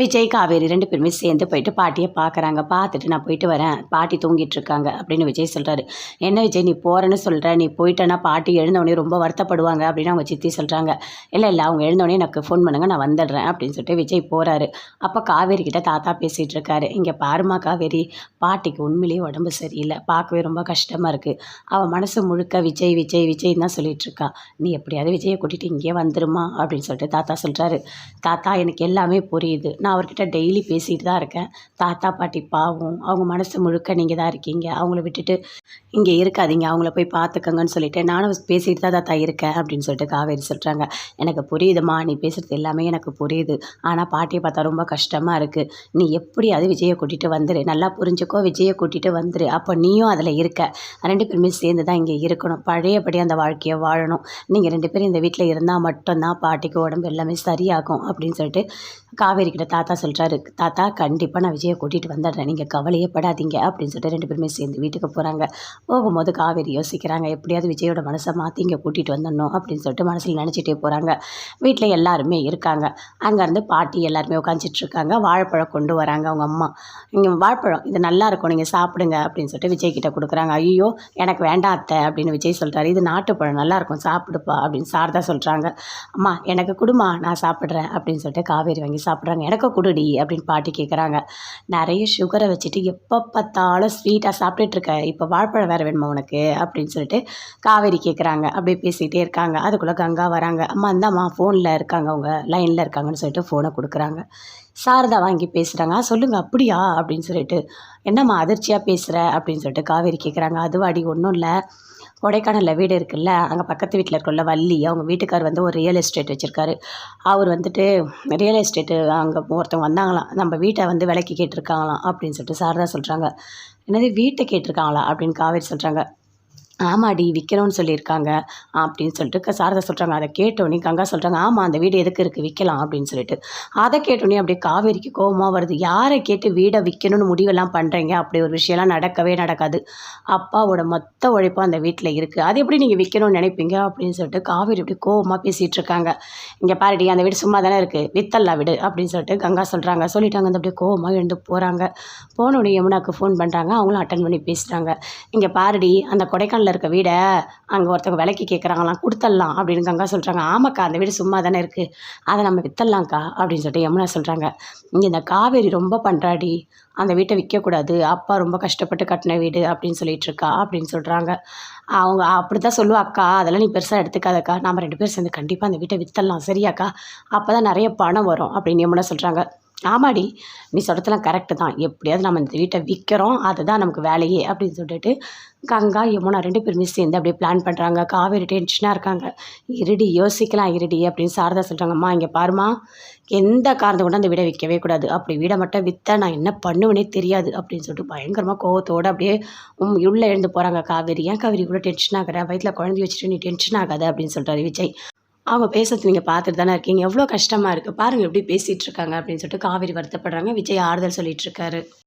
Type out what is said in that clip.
விஜய் காவேரி ரெண்டு பேருமே சேர்ந்து போயிட்டு பாட்டியை பார்க்குறாங்க. பார்த்துட்டு நான் போயிட்டு வரேன். பாட்டி தூங்கிட்டு இருக்காங்க அப்படின்னு விஜய் சொல்கிறாரு என்ன விஜய் நீ போகிறேன்னு சொல்கிற நீ போயிட்டேன்னா பாட்டி எழுந்தவொடனே ரொம்ப வருத்தப்படுவாங்க அப்படின்னு அவங்க சித்தி சொல்கிறாங்க இல்லை இல்லை அவங்க எழுந்தவொடனே எனக்கு ஃபோன் பண்ணுங்க நான் வந்துடுறேன் அப்படின்னு சொல்லிட்டு விஜய் போகிறாரு அப்போ காவேரி கிட்ட தாத்தா பேசிகிட்டு இருக்காரு இங்கே பாருமா காவேரி பாட்டிக்கு உண்மையிலேயே உடம்பு சரியில்லை. பார்க்கவே ரொம்ப கஷ்டமாக இருக்குது அவன் மனசு முழுக்க விஜய் விஜய் விஜய் தான் சொல்லிட்டு இருக்கா நீ எப்படியாவது விஜயை கூட்டிகிட்டு இங்கே வந்துருமா அப்படின்னு சொல்லிட்டு தாத்தா சொல்கிறாரு தாத்தா எனக்கு எல்லாமே புரியுது. நான் அவர்கிட்ட டெய்லி பேசிகிட்டு தான் இருக்கேன். தாத்தா பாட்டி பாவம். அவங்க மனசு முழுக்க நீங்கள் தான் இருக்கீங்க. அவங்கள விட்டுட்டு இங்கே இருக்காதீங்க. அவங்கள போய் பார்த்துக்கங்கன்னு சொல்லிட்டு நானும் பேசிகிட்டு தான் தாத்தா இருக்கேன் அப்படின்னு சொல்லிட்டு காவேரி சொல்கிறாங்க எனக்கு புரியுதுமா நீ பேசுகிறது எல்லாமே எனக்கு புரியுது. ஆனால் பாட்டியை பார்த்தா ரொம்ப கஷ்டமாக இருக்குது நீ எப்படியாவது விஜயை கூட்டிகிட்டு வந்துரு. நல்லா புரிஞ்சுக்கோ. விஜயை கூட்டிகிட்டு வந்துரு. அப்போ நீயும் அதில் இருக்க. ரெண்டு பேருமே சேர்ந்து தான் இங்கே இருக்கணும். பழையபடி அந்த வாழ்க்கையை வாழணும். நீங்கள் ரெண்டு பேரும் இந்த வீட்டில் இருந்தால் மட்டும்தான் பாட்டிக்கு உடம்பு எல்லாமே சரியாகும் அப்படின்னு சொல்லிட்டு காவேரி கிட்ட தாத்தா சொல்கிறாரு தாத்தா கண்டிப்பாக நான் விஜயை கூட்டிகிட்டு வந்துடுறேன். நீங்கள் கவலையே படாதீங்க அப்படின்னு சொல்லிட்டு ரெண்டு பேருமே சேர்ந்து வீட்டுக்கு போகிறாங்க போகும்போது காவேரி யோசிக்கிறாங்க எப்படியாவது விஜயோட மனசை மாற்றி இங்கே கூட்டிகிட்டு வந்துடணும் அப்படின்னு சொல்லிட்டு மனசில் நினச்சிட்டே போகிறாங்க வீட்டில் எல்லாருமே இருக்காங்க. அங்கேருந்து பாட்டி எல்லாருமே உட்காந்துட்ருக்காங்க வாழைப்பழம் கொண்டு வராங்க அவங்க அம்மா. இங்கே வாழைப்பழம் இது நல்லா இருக்கும் நீங்கள் சாப்பிடுங்க அப்படின்னு சொல்லிட்டு விஜய் கிட்ட கொடுக்குறாங்க. ஐயோ எனக்கு வேண்டாம் அத்தை அப்படின்னு விஜய் சொல்கிறாரு இது நாட்டுப்பழம் நல்லாயிருக்கும் சாப்பிடுப்பா அப்படின்னு சாரதா சொல்கிறாங்க அம்மா எனக்கு கொடுமா நான் சாப்பிட்றேன் அப்படின்னு சொல்லிட்டு காவேரி வாங்கி சாப்பிட்றாங்க. எனக்கு கொடுடி அப்படின்னு பாட்டி கேட்குறாங்க நிறைய சுகரை வச்சுட்டு எப்போ பார்த்தாலும் ஸ்வீட்டாக சாப்பிட்டுட்டு இருக்க. இப்போ வாழைப்பழம் வேறு வேணுமா உனக்கு? அப்படின்னு சொல்லிட்டு காவேரி கேட்குறாங்க அப்படியே பேசிகிட்டே இருக்காங்க. அதுக்குள்ளே கங்கா வராங்க. அம்மா இந்தாம்மா ஃபோனில் இருக்காங்க அவங்க. லைனில் இருக்காங்கன்னு சொல்லிட்டு ஃபோனை கொடுக்குறாங்க. சாரதா வாங்கி பேசுகிறாங்க சொல்லுங்கள் அப்படியா? அப்படின்னு சொல்லிட்டு என்னம்மா அதிர்ச்சியாக பேசுகிற அப்படின்னு சொல்லிட்டு காவேரி கேட்குறாங்க அதுவாடி ஒன்றும் இல்லை. கொடைக்கானலில் வீடு இருக்குல்ல அங்கே பக்கத்து வீட்டில் இருக்குல்ல வள்ளி அவங்க வீட்டுக்கார் வந்து ஒரு ரியல் எஸ்டேட் வச்சுருக்காரு. அவர் வந்துட்டு ரியல் எஸ்டேட்டு அங்கே ஒருத்தவங்க வந்தாங்களாம் நம்ம வீட்டை வந்து விலைக்கு கேட்டிருக்காங்களாம் அப்படின்னு சொல்லிட்டு சாரதா சொல்கிறாங்க என்னது வீட்டை கேட்டிருக்காங்களா அப்படின்னு காவேரி சொல்கிறாங்க ஆமாடி விற்கிறோன்னு சொல்லியிருக்காங்க அப்படின்னு சொல்லிட்டு சாரதா சொல்கிறாங்க அதை கேட்டோன்னே கங்கா சொல்கிறாங்க ஆமாம் அந்த வீடு எதுக்கு இருக்குது விற்கலாம் அப்படின்னு சொல்லிட்டு. அதை கேட்டோன்னே அப்படியே காவேரிக்கு கோபமாக வருது. யாரை கேட்டு வீடை விற்கணும்னு முடிவெல்லாம் பண்ணுறீங்க அப்படி ஒரு விஷயம்லாம் நடக்கவே நடக்காது. அப்பாவோட மொத்த உழைப்பும் அந்த வீட்டில் இருக்குது அது எப்படி நீங்கள் விற்கணும்னு நினைப்பீங்க? அப்படின்னு சொல்லிட்டு காவேரி இப்படி கோபமாக பேசிகிட்டு இருக்காங்க. இங்கே பாருடி அந்த வீடு சும்மா தானே இருக்குது வித்தல்லா வீடு அப்படின்னு சொல்லிட்டு கங்கா சொல்கிறாங்க சொல்லிட்டாங்க. அந்த அப்படியே கோபமாக எழுந்து போகிறாங்க போனோடனே யமுனாக்கு ஃபோன் பண்ணுறாங்க அவங்களும் அட்டன் பண்ணி பேசுகிறாங்க இங்கே பாருடி அந்த கொடைக்கானல் டவுனில் இருக்க வீடை அங்கே ஒருத்தவங்க விலைக்கு கேட்குறாங்களாம் கொடுத்துடலாம் அப்படின்னு கங்கா சொல்கிறாங்க ஆமாக்கா அந்த வீடு சும்மா தானே இருக்குது அதை நம்ம வித்தரலாம்க்கா அப்படின்னு சொல்லிட்டு யமுனா சொல்கிறாங்க இங்கே இந்த காவேரி ரொம்ப பண்ணுறாடி அந்த வீட்டை விற்கக்கூடாது அப்பா ரொம்ப கஷ்டப்பட்டு கட்டின வீடு அப்படின்னு சொல்லிட்டு இருக்கா அப்படின்னு சொல்கிறாங்க அவங்க அப்படி தான் சொல்லுவா அக்கா அதெல்லாம் நீ பெருசாக எடுத்துக்காதக்கா. நம்ம ரெண்டு பேரும் சேர்ந்து கண்டிப்பாக அந்த வீட்டை வித்தரலாம். சரியாக்கா? அப்போ தான் நிறைய பணம் வரும் அப்படின்னு யமுனா சொல்கிறாங்க ஆமாடி நீ சொல்கிறதுலாம் கரெக்டு தான். எப்படியாவது நம்ம இந்த வீட்டை விற்கிறோம் அதுதான் நமக்கு வேலையே அப்படின்னு சொல்லிட்டு கங்கா யமுனா ரெண்டு பேருமே சேர்ந்து அப்படியே பிளான் பண்ணுறாங்க காவேரி டென்ஷனாக இருக்காங்க. இருடி யோசிக்கலாம் இருடி அப்படின்னு சாரதா சொல்கிறாங்கம்மா இங்கே பாருமா எந்த காரணத்தை கூட அந்த வீடை விற்கவே கூடாது. அப்படி வீடை மட்டும் விற்றா நான் என்ன பண்ணுவேனே தெரியாது அப்படின்னு சொல்லிட்டு பயங்கரமாக கோவத்தோடு அப்படியே உம் உள்ளே எழுந்து போகிறாங்க காவேரி ஏன் காவேரி கூட டென்ஷன் ஆகிற? வயிற்றில் குழந்தை வச்சுட்டு நீ டென்ஷன் ஆகாத அப்படின்னு சொல்கிறாரு விஜய். அவங்க பேசுறது நீங்கள் பார்த்துட்டு தானே இருக்கீங்க? எவ்வளோ கஷ்டமாக இருக்குது பாருங்கள் எப்படி பேசிகிட்டு இருக்காங்க அப்படின்னு சொல்லிட்டு காவேரி வருத்தப்படுறாங்க. விஜய் ஆறுதல் சொல்லிட்டு இருக்காரு.